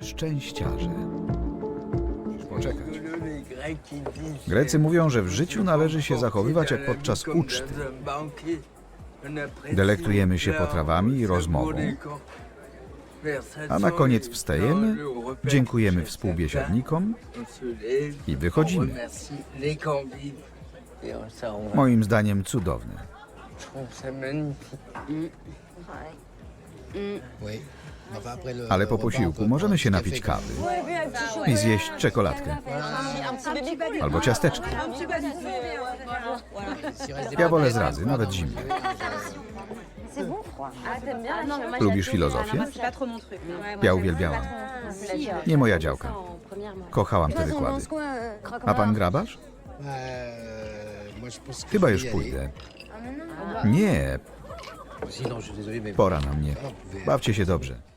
Szczęściarze. Poczekać. Grecy mówią, że w życiu należy się zachowywać jak podczas uczty. Delektujemy się potrawami i rozmową, a na koniec wstajemy, dziękujemy współbiesiadnikom i wychodzimy. Moim zdaniem cudowne. Ale po posiłku możemy się napić kawy i zjeść czekoladkę albo ciasteczko. Ja wolę zrazy, nawet zimne. Lubisz filozofię? Ja uwielbiałam. Nie moja działka. Kochałam te wykłady. A pan grabarz? Chyba już pójdę. Nie, pora na mnie. Bawcie się dobrze.